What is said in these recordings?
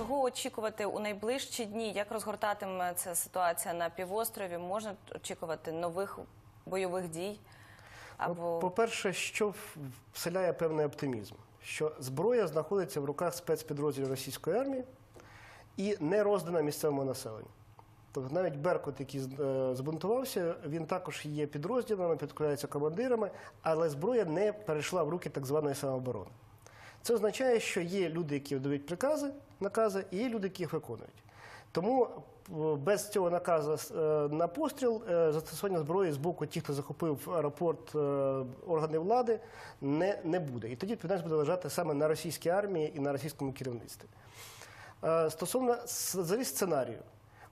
чого очікувати у найближчі дні? Як розгортатиметься ситуація на півострові? Можна очікувати нових бойових дій? Або По-перше, що вселяє певний оптимізм, що зброя знаходиться в руках спецпідрозділів російської армії і не роздана місцевому населенню. Тобто навіть Беркут, який е, збунтувався, він також є підрозділами, підкоряється командирами, але зброя не перейшла в руки так званої самооборони. Це означає, що є люди, які видають прикази, накази, і є люди, які їх виконують. Тому е, без цього наказу е, на постріл е, застосування зброї з боку тих, хто захопив аеропорт органи влади, не, не буде. І тоді відповідальність буде лежати саме на російській армії і на російському керівництві. Стосовно взагалі сценарію.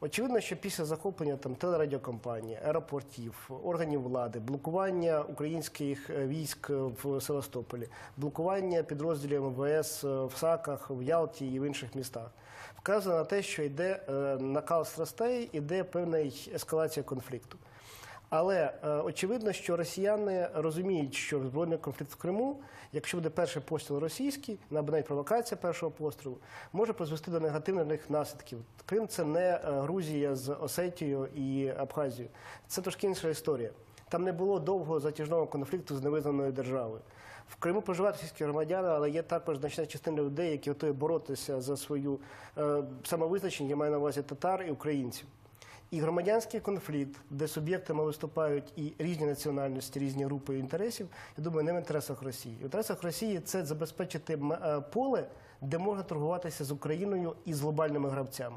Очевидно, що після захоплення там телерадіокомпанії, аеропортів, органів влади, блокування українських е, військ в Севастополі, блокування підрозділів МВС е, в Саках, в Ялті і в інших містах, вказано на те, що йде е, накал страстей, іде певна ескалація конфлікту. Але е, очевидно, що росіяни розуміють, що збройний конфлікт в Криму, якщо буде перший постріл російський, навіть провокація першого пострілу, може призвести до негативних наслідків. Крим це не е, Грузія з Осетією і Абхазією. Це трошки інша історія. Там не було довгого затяжного конфлікту з невизнаною державою. В Криму проживають російські громадяни, але є також значна частина людей, які готові боротися за свою е, самовизначення, я маю на увазі татар і українців. І громадянський конфлікт, де суб'єктами виступають і різні національності, різні групи інтересів, я думаю, не в інтересах Росії. В інтересах Росії це забезпечити е, поле, де можна торгуватися з Україною і з глобальними гравцями.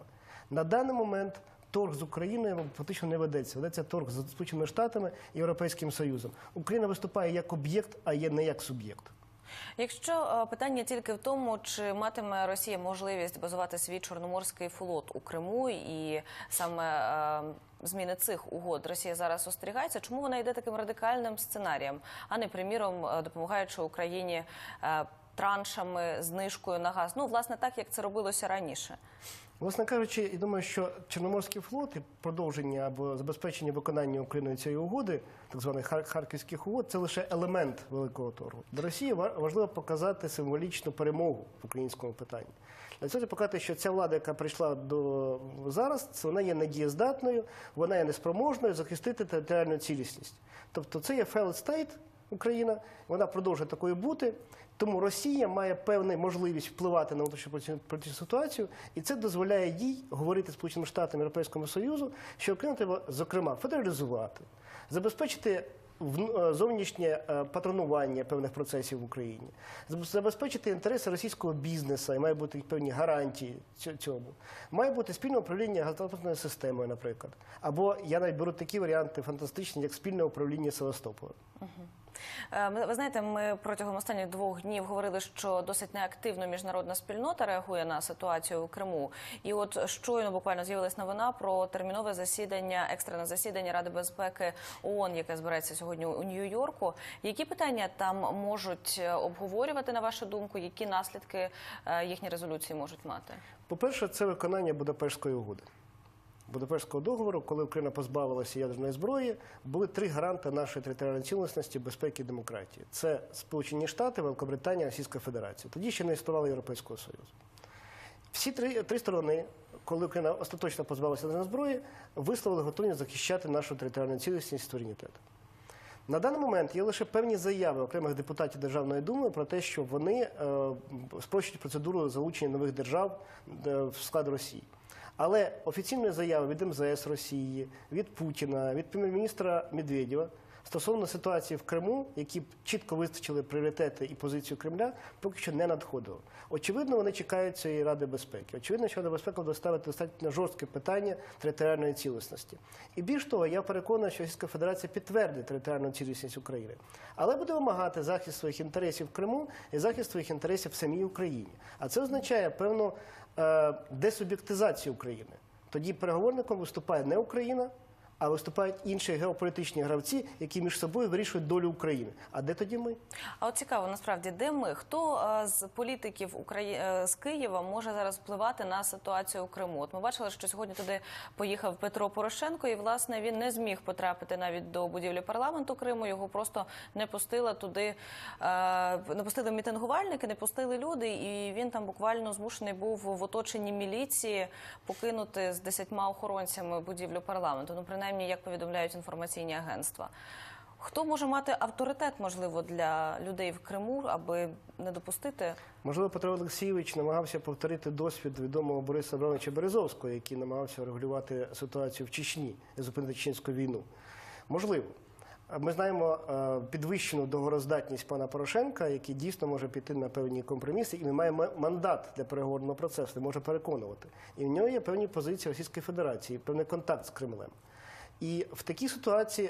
На даний момент торг з Україною фактично не ведеться. Ведеться торг з Сполученими Штатами і Європейським Союзом. Україна виступає як об'єкт, а є не як суб'єкт. Якщо е, питання тільки в тому, чи матиме Росія можливість базувати свій чорноморський флот у Криму, і саме е, зміни цих угод Росія зараз остерігається, чому вона йде таким радикальним сценарієм, а не приміром е, допомагаючи Україні траншами, знижкою на газ? Ну, власне, так як це робилося раніше. Власне кажучи, я думаю, що Чорноморський флот і продовження або забезпечення виконання Україною цієї угоди, так званих харківських угод, це лише елемент великого торгу. Для Росії важливо показати символічну перемогу в українському питанні. Для цього показати, що ця влада, яка прийшла до зараз, це вона є недієздатною, вона є неспроможною захистити територіальну цілісність. Тобто це є failed state, Україна, вона продовжує такою бути. Тому Росія має певну можливість впливати на внутрішню ситуацію, і це дозволяє їй говорити Сполученим Штатам Європейському Союзу, що Україну треба, зокрема, федералізувати, забезпечити е, зовнішнє е, патронування певних процесів в Україні, забезпечити інтереси російського бізнесу, і має бути певні гарантії цьому. Має бути спільне управління газотранспортною системою, наприклад. Або я навіть беру такі варіанти фантастичні, як спільне управління Севастополем. Е, Ви знаєте, ми протягом останніх двох днів говорили, що досить неактивно міжнародна спільнота реагує на ситуацію в Криму. І от щойно буквально з'явилась новина про термінове засідання, екстрене засідання Ради безпеки ООН, яке збирається сьогодні у Нью-Йорку. Які питання там можуть е, обговорювати на вашу думку? Які наслідки е, їхні резолюції можуть мати? По-перше, це виконання Будапештської угоди. Будапештського договору, коли Україна позбавилася ядерної зброї, були три гаранти нашої територіальної цілісності, безпеки і демократії. Це Сполучені Штати, Великобританія, Російська Федерація. Тоді ще не існувало Європейського Союзу. Всі три, три сторони, коли Україна остаточно позбавилася ядерної зброї, висловили готовність захищати нашу територіальну цілісність і суверенітет. На даний момент є лише певні заяви окремих депутатів Державної думи про те, що вони е, спрощують процедуру залучення нових держав е, в склад Росії. Але офіційної заяви від МЗС Росії, від Путіна, від прем'єр-міністра Медведєва стосовно ситуації в Криму, які б чітко визначили пріоритети і позицію Кремля, поки що не надходило. Очевидно, вони чекають цієї Ради безпеки. Очевидно, що Рада безпеки буде ставити достатньо жорстке питання територіальної цілісності. І більш того, я переконаний, що Російська Федерація підтвердить територіальну цілісність України, але буде вимагати захист своїх інтересів в Криму і захист своїх інтересів в самій Україні. А це означає певну е, десуб'єктизацію України. Тоді переговорником виступає не Україна, а виступають інші геополітичні гравці, які між собою вирішують долю України. А де тоді ми? А от цікаво, насправді, де ми? Хто е, з політиків Украї... е, з Києва може зараз впливати на ситуацію у Криму? От ми бачили, що сьогодні туди поїхав Петро Порошенко, і власне він не зміг потрапити навіть до будівлі парламенту Криму. Його просто не пустила туди, е, не пустили мітингувальники, не пустили люди, і він там буквально змушений був в оточенні міліції покинути з десятьма охоронцями будівлю парламенту. Ну, принаймні, як повідомляють інформаційні агентства. Хто може мати авторитет, можливо, для людей в Криму, аби не допустити? Можливо, Петро Олексійович намагався повторити досвід відомого Бориса Абрамовича Березовського, який намагався регулювати ситуацію в Чечні зупинити чеченську війну. Можливо. Ми знаємо е, підвищену договороздатність пана Порошенка, який дійсно може піти на певні компроміси, і він має мандат для переговорного процесу, він може переконувати. І в нього є певні позиції Російської Федерації, певний контакт з Кремлем. І в такій ситуації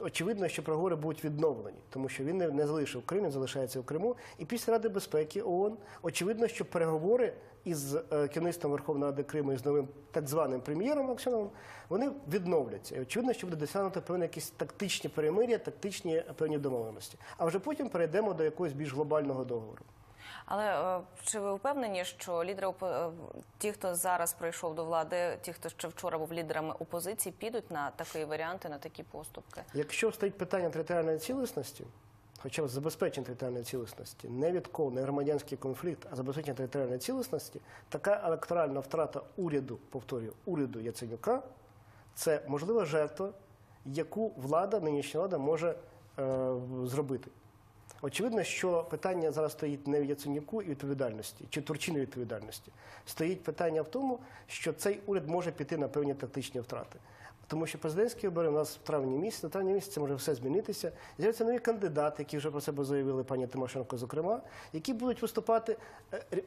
очевидно, що переговори будуть відновлені, тому що він не, залишив Крим, він залишається в Криму. І після Ради безпеки ООН очевидно, що переговори із е, керівництвом Верховної Ради Криму і з новим так званим прем'єром Аксьоновим, вони відновляться. І очевидно, що буде досягнуто певні якісь тактичні перемир'я, тактичні певні домовленості. А вже потім перейдемо до якогось більш глобального договору. Але е, чи ви впевнені, що лідери е, ті, хто зараз прийшов до влади, ті, хто ще вчора був лідерами опозиції, підуть на такі варіанти, на такі поступки? Якщо стоїть питання територіальної цілісності, хоча б забезпечення територіальної цілісності, не відкол, не громадянський конфлікт, а забезпечення територіальної цілісності, така електоральна втрата уряду, повторюю, уряду Яценюка, це можлива жертва, яку влада, нинішня влада може е, зробити. Очевидно, що питання зараз стоїть не в Яценюку і відповідальності чи Турчинові відповідальності. Стоїть питання в тому, що цей уряд може піти на певні тактичні втрати. Тому що президентські вибори у нас в травні місяці, на травні місяці може все змінитися. З'являться нові кандидати, які вже про себе заявили, пані Тимошенко, зокрема, які будуть виступати. е,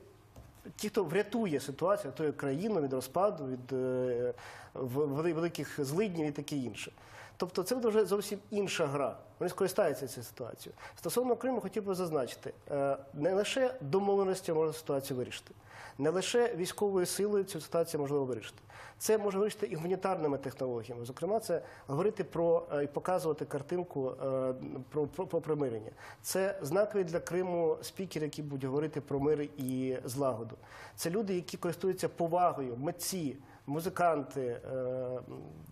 Ті, хто врятує ситуацію, врятує країну від розпаду, від е, великих злиднів і таке інше. Тобто це буде вже зовсім інша гра. Вони скористаються цією ситуацією. Стосовно Криму, хотів би зазначити, е, не лише домовленості можна ситуацію вирішити, не лише військовою силою цю ситуацію можливо вирішити. Це може вирішити і гуманітарними технологіями. Зокрема, це говорити про е, і показувати картинку е, про, про, про примирення. Це знакові для Криму спікери, які будуть говорити про мир і злагоду. Це люди, які користуються повагою, митці. Музиканти, е,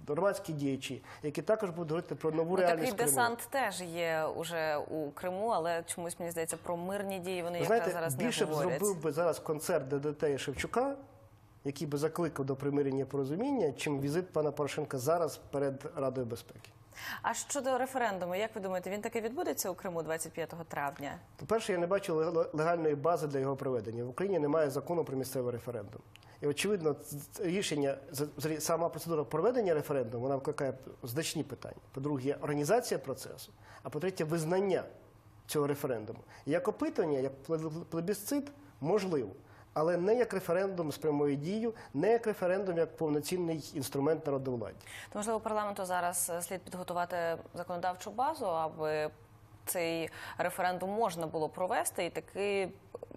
громадські діячі, які також будуть говорити про нову Ну, реальність такий Криму. десант теж є уже у Криму, але чомусь мені здається про мирні дії вони якраз зараз більше не б говорять. зробив би зараз концерт ДДТ і Шевчука, який би закликав до примирення порозуміння, чим візит пана Порошенка зараз перед Радою безпеки. А щодо референдуму, як ви думаєте, він таки відбудеться у Криму 25 травня? По-перше, я не бачу легальної бази для його проведення. В Україні немає закону про місцевий референдум. І очевидно, рішення сама процедура проведення референдуму вона викликає значні питання. По-друге, організація процесу, а по-третє, визнання цього референдуму. Як опитування, як пле- плебісцит, можливо. Але не як референдум з прямою дією, не як референдум, як повноцінний інструмент народовладдя. То можливо парламенту зараз е, слід підготувати законодавчу базу, аби цей референдум можна було провести, і таки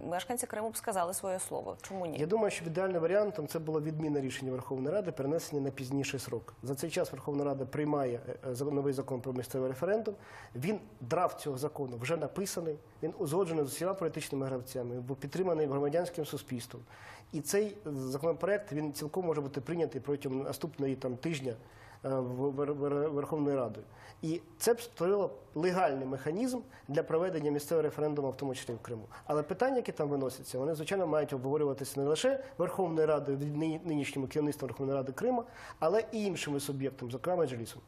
мешканці Криму б сказали своє слово. Чому ні? Я думаю, що ідеальним варіантом це було відміна рішення Верховної Ради, перенесення на пізніший срок. За цей час Верховна Рада приймає е, за- новий закон про місцевий референдум. Він драфт цього закону вже написаний. Він узгоджений з усіма політичними гравцями, був підтриманий громадянським суспільством. І цей е, законопроект він цілком може бути прийнятий протягом наступної там тижня е, Верховною Радою. І це б створило легальний механізм для проведення місцевого референдуму, в тому числі в Криму. Але питання, які там виносяться, вони звичайно мають обговорюватися не лише Верховною Радою, від нині- нинішнім керівництвом Верховної Ради Крима, але і іншими суб'єктами, зокрема Меджлісом.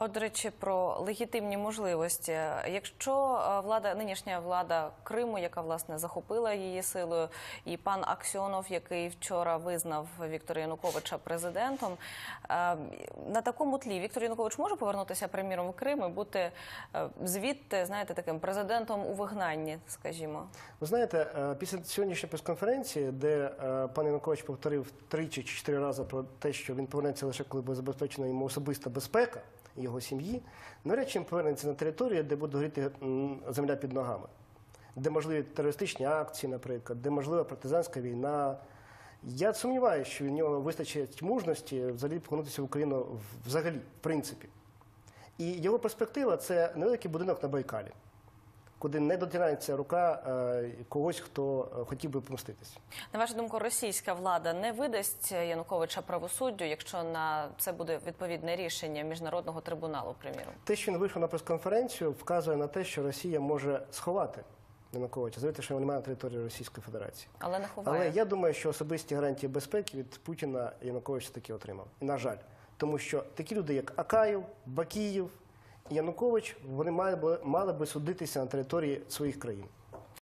От, до речі, про легітимні можливості. Якщо е, влада, нинішня влада Криму, яка власне захопила її силою, і пан Аксьонов, який вчора визнав Віктора Януковича президентом, е, на такому тлі Віктор Янукович може повернутися прем'єром в Крим і бути е, звідти, знаєте, таким президентом у вигнанні, скажімо. Ви знаєте, після сьогоднішньої прес-конференції, де пан Янукович повторив тричі чи чотири рази про те, що він повернеться лише коли буде забезпечена йому особиста безпека його сім'ї, навряд чи повернеться на територію, де буде горіти земля під ногами, де можливі терористичні акції, наприклад, де можлива партизанська війна. Я сумніваюся, що в нього вистачить мужності взагалі повернутися в Україну взагалі, в принципі. І його перспектива це невеликий будинок на Байкалі, куди не дотирається рука е, когось, хто е, хотів би помститись. На вашу думку, російська влада не видасть Януковича правосуддю, якщо на це буде відповідне рішення міжнародного трибуналу, приміром. Те, що він вийшов на прес-конференцію, вказує на те, що Росія може сховати Януковича, заявити, що його немає на території Російської Федерації. Але не ховає. Але я думаю, що особисті гарантії безпеки від Путіна Янукович таки отримав. І, на жаль, тому що такі люди, як Акаєв, Бакіїв Янукович, вони мали би, мали би судитися на території своїх країн.